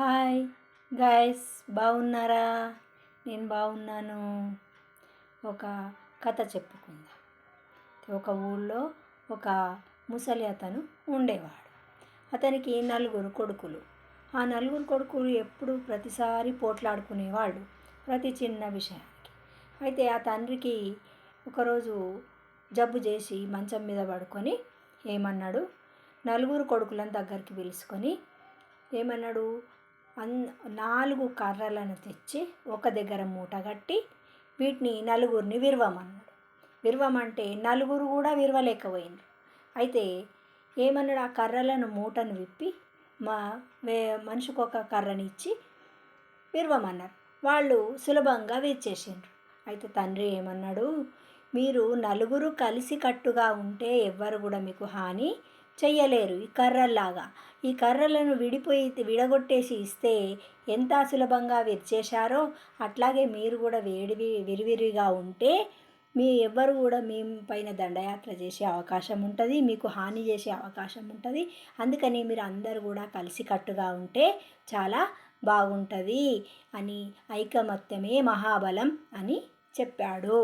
Hi guys బాగున్నారా? నేను బాగున్నాను. ఒక కథ చెప్పుకుందాం. ఒక ఊళ్ళో ఒక ముసలి అతను ఉండేవాడు. అతనికి నలుగురు కొడుకులు. ఆ నలుగురు కొడుకులు ఎప్పుడు ప్రతిసారి పోట్లాడుకునేవాళ్ళు ప్రతి చిన్న విషయానికి. అయితే ఆ తండ్రికి ఒకరోజు జబ్బు చేసి మంచం మీద పడుకొని ఏమన్నాడు? నలుగురు కొడుకులను దగ్గరికి పిలుచుకొని ఏమన్నాడు? అన్ నాలుగు కర్రలను తెచ్చి ఒక దగ్గర మూట కట్టి వీటిని నలుగురిని విరవమన్నాడు విరవమంటే నలుగురు కూడా విరవలేకపోయింది అయితే ఏమన్నాడు? ఆ కర్రలను మూటను విప్పి మా వే మనిషికి ఒక కర్రని ఇచ్చి విరవమన్నారు వాళ్ళు సులభంగా విరిచేసిండ్రు. అయితే తండ్రి ఏమన్నాడు? మీరు నలుగురు కలిసి కట్టుగా ఉంటే ఎవ్వరు కూడా మీకు హాని చెయ్యలేరు ఈ కర్రల్లాగా. ఈ కర్రలను విడిపోయి విడగొట్టేసి ఇస్తే ఎంత సులభంగా విరిచేశారో అట్లాగే మీరు కూడా వేడివి విరివిరిగా ఉంటే మీ ఎవ్వరు కూడా మీ పైన దండయాత్ర చేసే అవకాశం ఉంటుంది మీకు హాని చేసే అవకాశం ఉంటుంది. అందుకని మీరు అందరు కూడా కలిసికట్టుగా ఉంటే చాలా బాగుంటుంది అని ఐకమత్యమే మహాబలం అని చెప్పాడు.